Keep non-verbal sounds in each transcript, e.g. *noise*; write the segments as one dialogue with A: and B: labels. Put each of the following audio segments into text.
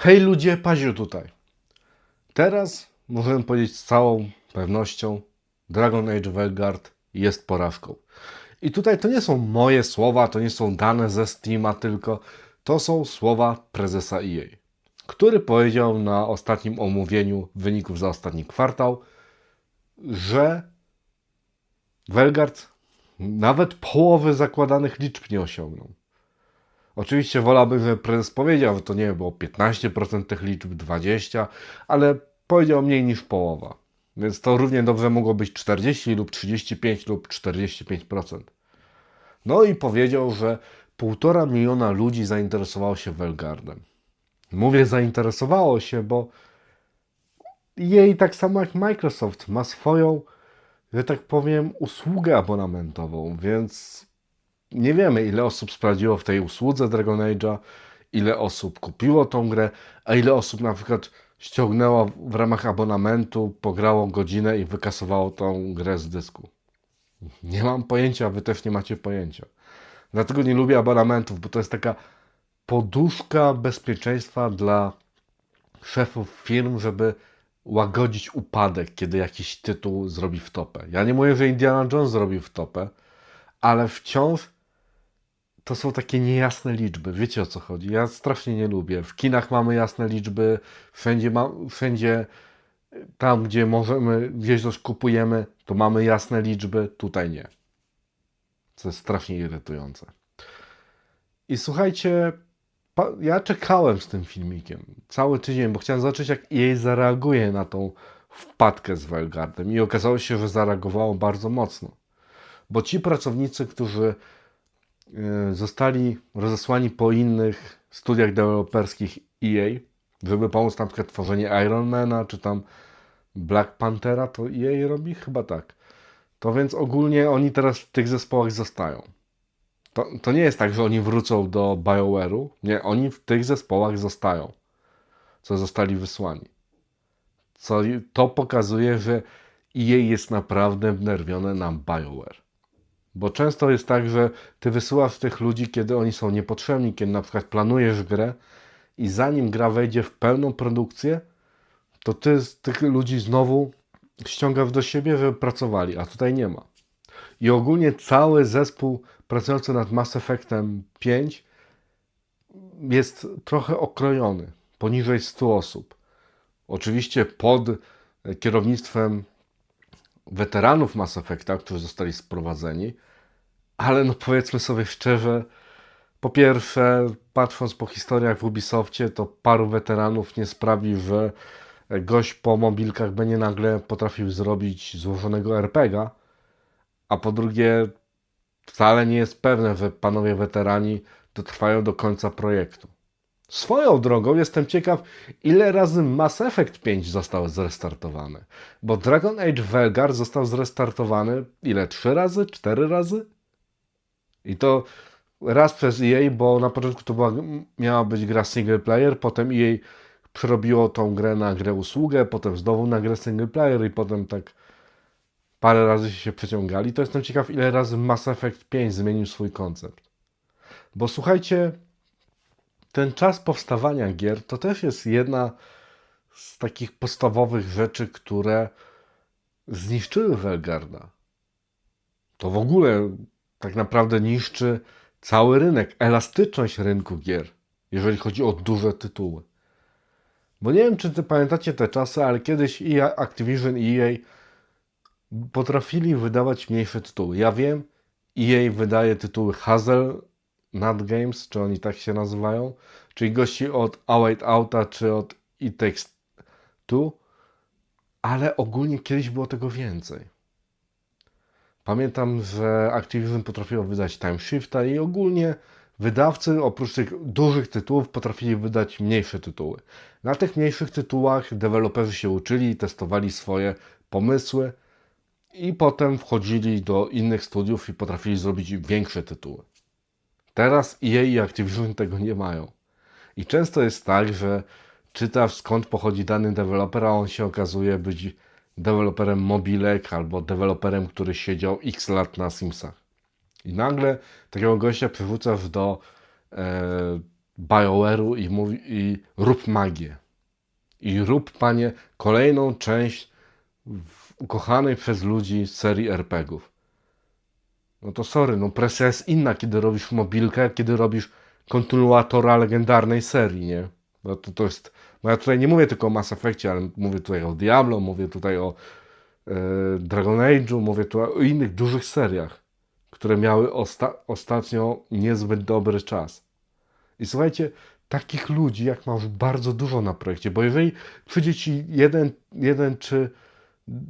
A: Hej ludzie, Paziu tutaj. Teraz możemy powiedzieć z całą pewnością, Dragon Age Vanguard jest porażką. I tutaj to nie są moje słowa, to nie są dane ze Steama, tylko to są słowa prezesa EA, który powiedział na ostatnim omówieniu wyników za ostatni kwartał, że Vanguard nawet połowy zakładanych liczb nie osiągnął. Oczywiście wolałbym, żeby prezes powiedział, że to nie było 15% tych liczb, 20%, ale powiedział mniej niż połowa. Więc to równie dobrze mogło być 40 lub 35 lub 45%. No i powiedział, że 1,5 miliona ludzi zainteresowało się Velgardem. Mówię zainteresowało się, bo jej tak samo jak Microsoft ma swoją, że tak powiem, usługę abonamentową, więc nie wiemy, ile osób sprawdziło w tej usłudze Dragon Age'a, ile osób kupiło tą grę, a ile osób na przykład ściągnęło w ramach abonamentu, pograło godzinę i wykasowało tą grę z dysku. Nie mam pojęcia, wy też nie macie pojęcia. Dlatego nie lubię abonamentów, bo to jest taka poduszka bezpieczeństwa dla szefów firm, żeby łagodzić upadek, kiedy jakiś tytuł zrobi w topę. Ja nie mówię, że Indiana Jones zrobił w topę, ale wciąż to są takie niejasne liczby. Wiecie o co chodzi? Ja strasznie nie lubię. W kinach mamy jasne liczby, wszędzie, ma, wszędzie tam, gdzie możemy, gdzieś coś kupujemy, to mamy jasne liczby, tutaj nie. Co jest strasznie irytujące. I słuchajcie, ja czekałem z tym filmikiem cały tydzień, bo chciałem zobaczyć, jak jej zareaguje na tą wpadkę z Velgardem. I okazało się, że zareagowało bardzo mocno. Bo ci pracownicy, którzy zostali rozesłani po innych studiach deweloperskich EA, żeby pomóc na przykład w tworzeniu Ironmana, czy tam Black Panthera, to EA robi? Chyba tak. To więc ogólnie oni teraz w tych zespołach zostają. To, to nie jest tak, że oni wrócą do BioWare'u. Nie, oni w tych zespołach zostają, co zostali wysłani. Co, to pokazuje, że EA jest naprawdę wnerwione na BioWare. Bo często jest tak, że ty wysyłasz tych ludzi, kiedy oni są niepotrzebni, kiedy na przykład planujesz grę i zanim gra wejdzie w pełną produkcję, to ty z tych ludzi znowu ściągasz do siebie, żeby pracowali, a tutaj nie ma. I ogólnie cały zespół pracujący nad Mass Effectem 5 jest trochę okrojony, poniżej 100 osób. Oczywiście pod kierownictwem weteranów Mass Effecta, którzy zostali sprowadzeni, ale no powiedzmy sobie szczerze, po pierwsze, patrząc po historiach w Ubisoftie, to paru weteranów nie sprawi, że gość po mobilkach będzie nagle potrafił zrobić złożonego RPGa, a po drugie, wcale nie jest pewne, że panowie weterani dotrwają do końca projektu. Swoją drogą jestem ciekaw, ile razy Mass Effect 5 został zrestartowany. Bo Dragon Age Velgar został zrestartowany ile? Trzy razy? Cztery razy? I to raz przez EA, bo na początku to była, miała być gra single player, potem EA przerobiło tą grę na grę usługę, potem znowu na grę single player i potem tak parę razy się przeciągali. To jestem ciekaw, ile razy Mass Effect 5 zmienił swój koncept. Bo słuchajcie, ten czas powstawania gier to też jest jedna z takich podstawowych rzeczy, które zniszczyły Velgarda. To w ogóle tak naprawdę niszczy cały rynek, elastyczność rynku gier, jeżeli chodzi o duże tytuły. Bo nie wiem, czy ty pamiętacie te czasy, ale kiedyś EA, Activision i EA potrafili wydawać mniejsze tytuły. Ja wiem, EA wydaje tytuły Hazel Nut Games, czy oni tak się nazywają, czyli gości od Await Outa, czy od It Takes Two, ale ogólnie kiedyś było tego więcej. Pamiętam, że Activision potrafiło wydać Time Shifta i ogólnie wydawcy oprócz tych dużych tytułów potrafili wydać mniejsze tytuły. Na tych mniejszych tytułach deweloperzy się uczyli i testowali swoje pomysły i potem wchodzili do innych studiów i potrafili zrobić większe tytuły. Teraz EA i Activision tego nie mają. I często jest tak, że czytasz skąd pochodzi dany deweloper, a on się okazuje być deweloperem mobilek albo deweloperem, który siedział x lat na Simsach. I nagle takiego gościa przywrócasz do e, BioWare'u i mówi i rób magię. I rób, panie, kolejną część ukochanej przez ludzi serii RPGów. No to sorry, no presja jest inna, kiedy robisz mobilkę, kiedy robisz kontynuatora legendarnej serii, nie? No to, to jest... Bo ja tutaj nie mówię tylko o Mass Effectie, ale mówię tutaj o Diablo, mówię tutaj o e, Dragon Age'u, mówię tu o innych dużych seriach, które miały osta- ostatnio niezbyt dobry czas. I słuchajcie, takich ludzi jak masz bardzo dużo na projekcie, bo jeżeli przyjdzie ci jeden, jeden czy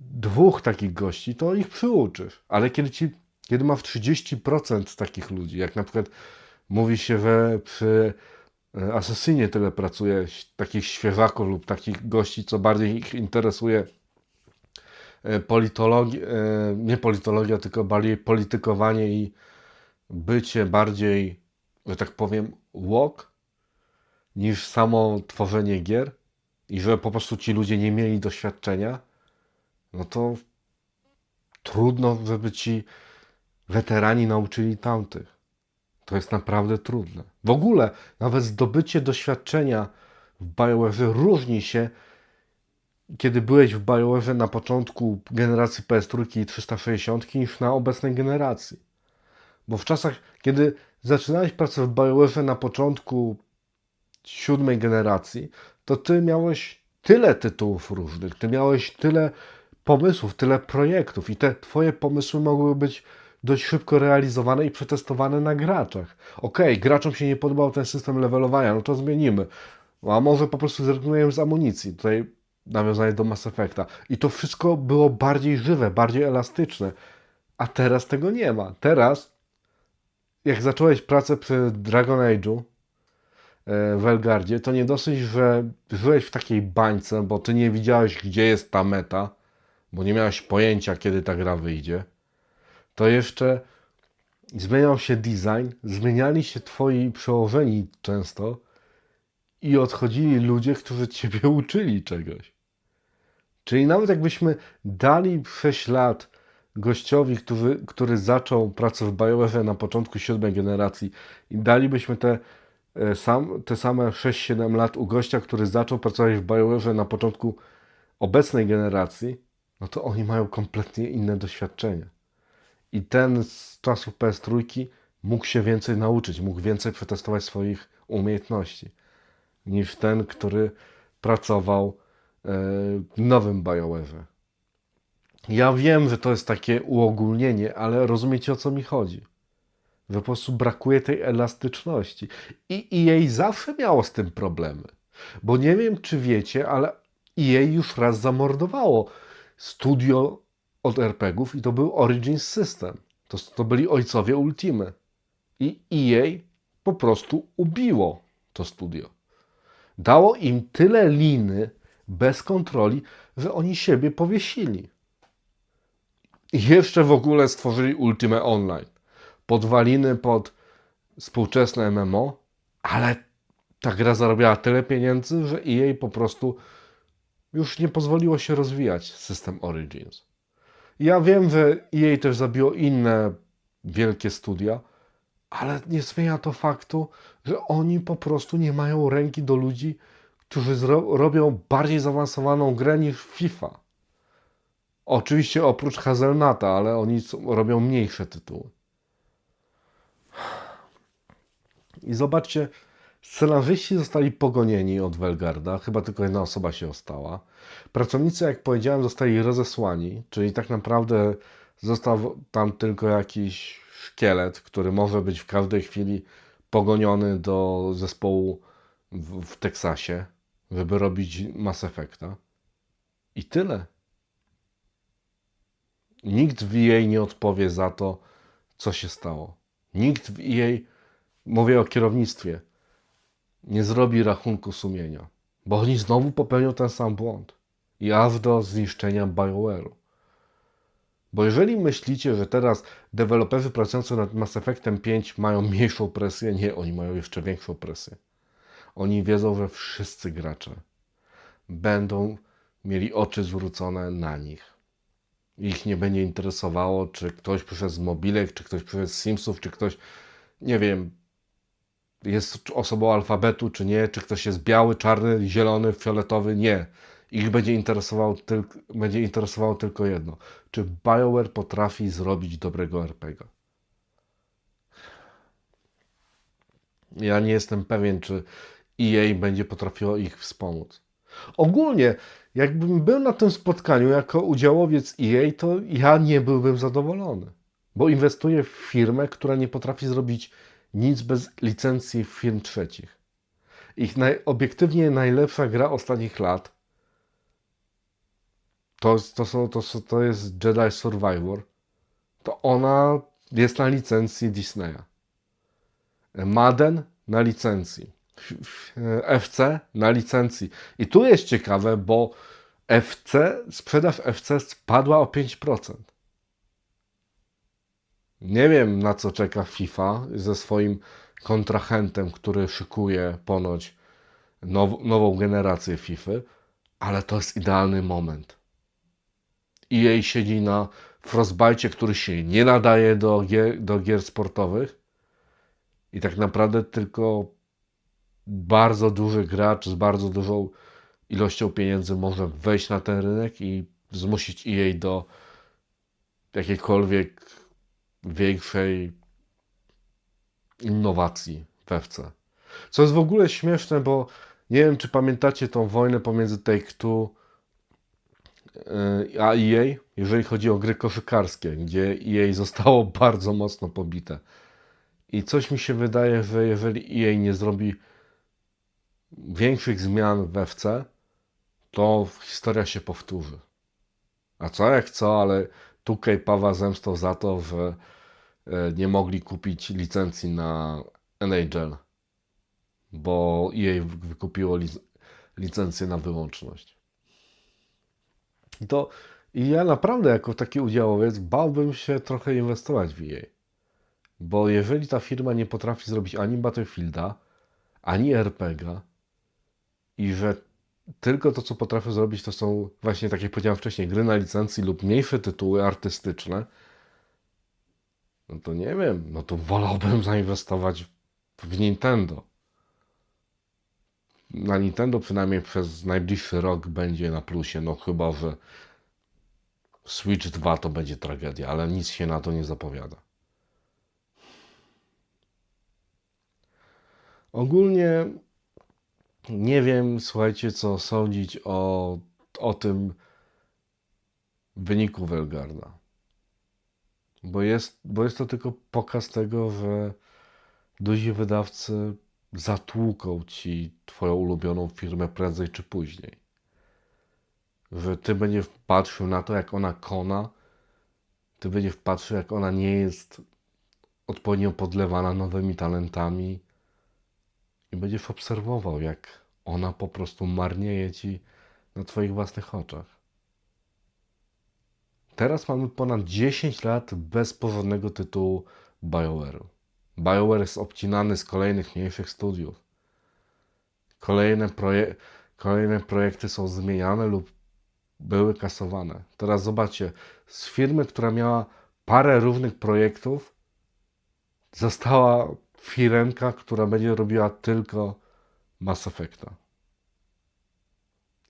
A: dwóch takich gości, to ich przyuczysz. Ale kiedy, ci, kiedy masz 30% takich ludzi, jak na przykład mówi się, że przy e, Assassinie tyle pracuje takich świeżaków lub takich gości, co bardziej ich interesuje e, politologia, e, nie politologia, tylko bardziej politykowanie i bycie bardziej, że tak powiem, walk, niż samo tworzenie gier i że po prostu ci ludzie nie mieli doświadczenia, no to trudno, żeby ci weterani nauczyli tamtych. To jest naprawdę trudne. W ogóle nawet zdobycie doświadczenia w BioWare różni się, kiedy byłeś w BioWare na początku generacji PS3 i 360 niż na obecnej generacji. Bo w czasach, kiedy zaczynałeś pracę w BioWare na początku siódmej generacji, to ty miałeś tyle tytułów różnych, ty miałeś tyle pomysłów, tyle projektów i te twoje pomysły mogły być dość szybko realizowane i przetestowane na graczach. Okej, graczom się nie podobał ten system levelowania, no to zmienimy. A może po prostu zrezygnujemy z amunicji. Tutaj nawiązanie do Mass Effecta. I to wszystko było bardziej żywe, bardziej elastyczne. A teraz tego nie ma. Teraz, jak zacząłeś pracę przy Dragon Age'u, e, w Elgardzie, to nie dosyć, że żyłeś w takiej bańce, bo ty nie widziałeś, gdzie jest ta meta, bo nie miałeś pojęcia, kiedy ta gra wyjdzie, to jeszcze zmieniał się design, zmieniali się twoi przełożeni często i odchodzili ludzie, którzy ciebie *laughs* uczyli czegoś. Czyli nawet jakbyśmy dali 6 lat gościowi, który, który zaczął pracę w BioWare na początku siódmej generacji i dalibyśmy te, e, sam, te same 6-7 lat u gościa, który zaczął pracować w BioWare na początku obecnej generacji, no to oni mają kompletnie inne doświadczenie. I ten z czasów PS3 mógł się więcej nauczyć, mógł więcej przetestować swoich umiejętności niż ten, który pracował e, w nowym BioWare. Ja wiem, że to jest takie uogólnienie, ale rozumiecie o co mi chodzi. Że po prostu brakuje tej elastyczności. I, jej zawsze miało z tym problemy. Bo nie wiem, czy wiecie, ale EA już raz zamordowało studio od RPGów i to był Origins System. To, to byli ojcowie Ultimy. I EA po prostu ubiło to studio. Dało im tyle liny bez kontroli, że oni siebie powiesili. I jeszcze w ogóle stworzyli Ultimate Online. Podwaliny pod współczesne MMO, ale ta gra zarabiała tyle pieniędzy, że EA po prostu już nie pozwoliło się rozwijać system Origins. Ja wiem, że EA też zabiło inne wielkie studia, ale nie zmienia to faktu, że oni po prostu nie mają ręki do ludzi, którzy robią bardziej zaawansowaną grę niż FIFA. Oczywiście oprócz Hazelnata, ale oni robią mniejsze tytuły. I zobaczcie, scenarzyści zostali pogonieni od Welgarda, chyba tylko jedna osoba się ostała. Pracownicy, jak powiedziałem, zostali rozesłani, czyli tak naprawdę został tam tylko jakiś szkielet, który może być w każdej chwili pogoniony do zespołu w, w Teksasie, żeby robić Mass Effecta. I tyle. Nikt w EA nie odpowie za to, co się stało. Nikt w EA, mówię o kierownictwie, nie zrobi rachunku sumienia, bo oni znowu popełnią ten sam błąd. I aż do zniszczenia BioWare'u. Bo jeżeli myślicie, że teraz deweloperzy pracujący nad Mass Effectem 5 mają mniejszą presję, nie, oni mają jeszcze większą presję. Oni wiedzą, że wszyscy gracze będą mieli oczy zwrócone na nich. Ich nie będzie interesowało, czy ktoś przyszedł z mobilek, czy ktoś przyszedł z Simsów, czy ktoś, nie wiem, jest osobą alfabetu, czy nie, czy ktoś jest biały, czarny, zielony, fioletowy, nie. Ich będzie będzie interesowało tylko jedno. Czy BioWare potrafi zrobić dobrego RPG? Ja nie jestem pewien, czy EA będzie potrafiło ich wspomóc. Ogólnie, jakbym był na tym spotkaniu jako udziałowiec EA, to ja nie byłbym zadowolony. Bo inwestuję w firmę, która nie potrafi zrobić nic bez licencji firm trzecich. Ich naj, obiektywnie najlepsza gra ostatnich lat to, to, są, to, to jest Jedi Survivor. To ona jest na licencji Disneya. Madden na licencji. FC na licencji. I tu jest ciekawe, bo FC, sprzedaż FC spadła o 5%. Nie wiem, na co czeka FIFA ze swoim kontrahentem, który szykuje ponoć now, nową generację FIFA, ale to jest idealny moment. EA siedzi na Frostbite, który się nie nadaje do gier, do gier sportowych i tak naprawdę tylko bardzo duży gracz z bardzo dużą ilością pieniędzy może wejść na ten rynek i zmusić EA do jakiejkolwiek większej innowacji w FC. Co jest w ogóle śmieszne, bo nie wiem, czy pamiętacie tą wojnę pomiędzy Take-Two yy, a EA, jeżeli chodzi o gry koszykarskie, gdzie EA zostało *laughs* bardzo mocno pobite. I coś mi się wydaje, że jeżeli EA nie zrobi większych zmian w FC, to historia się powtórzy. A co jak co, ale 2K Pawa zemstą za to, że e, nie mogli kupić licencji na NHL, bo EA wykupiło lic- licencję na wyłączność. I To i ja naprawdę jako taki udziałowiec bałbym się trochę inwestować w EA. Bo jeżeli ta firma nie potrafi zrobić ani Battlefielda, ani RPGa i że tylko to, co potrafię zrobić, to są właśnie, tak jak powiedziałem wcześniej, gry na licencji lub mniejsze tytuły artystyczne, no to nie wiem, no to wolałbym *laughs* zainwestować w Nintendo. Na Nintendo przynajmniej przez najbliższy rok będzie na plusie, no chyba, że Switch 2 to będzie tragedia, ale nic się na to nie zapowiada. Ogólnie nie wiem, słuchajcie, co sądzić o, o tym wyniku Welgarda. Bo jest, bo jest to tylko pokaz tego, że duzi wydawcy zatłuką ci twoją ulubioną firmę prędzej czy później. Że ty będziesz patrzył na to, jak ona kona, ty będziesz patrzył, jak ona nie jest odpowiednio podlewana nowymi talentami i będziesz obserwował, jak ona po prostu marnieje ci na twoich własnych oczach. Teraz mamy ponad 10 lat bez porządnego tytułu BioWare'u. BioWare jest obcinany z kolejnych mniejszych studiów. Kolejne, proje kolejne projekty są zmieniane lub były kasowane. Teraz zobaczcie, z firmy, która miała parę różnych projektów, została firmka, która będzie robiła tylko Mass Effecta.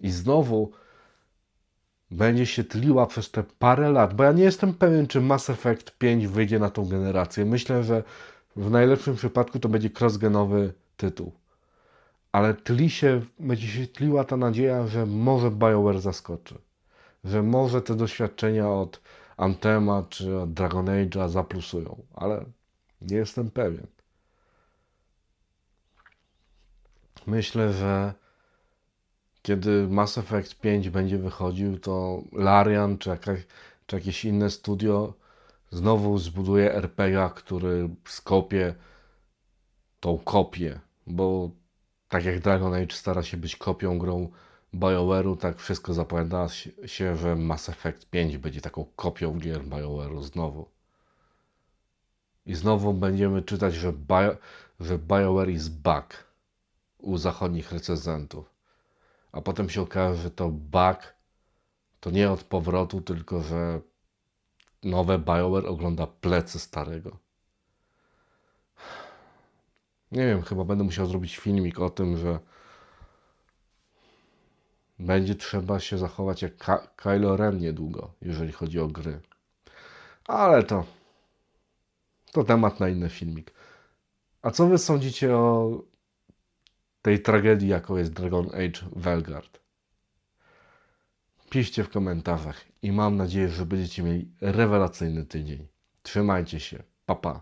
A: I znowu będzie się tliła przez te parę lat, bo ja nie jestem pewien, czy Mass Effect 5 wyjdzie na tą generację. Myślę, że w najlepszym przypadku to będzie crossgenowy tytuł. Ale tli się, będzie się tliła ta nadzieja, że może BioWare zaskoczy. Że może te doświadczenia od Anthema czy od Dragon Age'a zaplusują. Ale nie jestem pewien. Myślę, że kiedy Mass Effect 5 będzie wychodził, to Larian czy, jakaś, czy jakieś inne studio znowu zbuduje RPG, który skopie tą kopię, bo tak jak Dragon Age stara się być kopią grą BioWare'u, tak wszystko zapowiada się, że Mass Effect 5 będzie taką kopią gier BioWare'u znowu. I znowu będziemy czytać, że, Bio, że BioWare is back u zachodnich recenzentów. A potem się okaże, że to bug to nie od powrotu, tylko że nowe BioWare ogląda plecy starego. Nie wiem, chyba będę musiał zrobić filmik o tym, że będzie trzeba się zachować jak Ka- Kylo Ren niedługo, jeżeli chodzi o gry. Ale to to temat na inny filmik. A co wy sądzicie o tej tragedii, jaką jest Dragon Age Velgard? Piszcie w komentarzach i mam nadzieję, że będziecie mieli rewelacyjny tydzień. Trzymajcie się. Pa pa.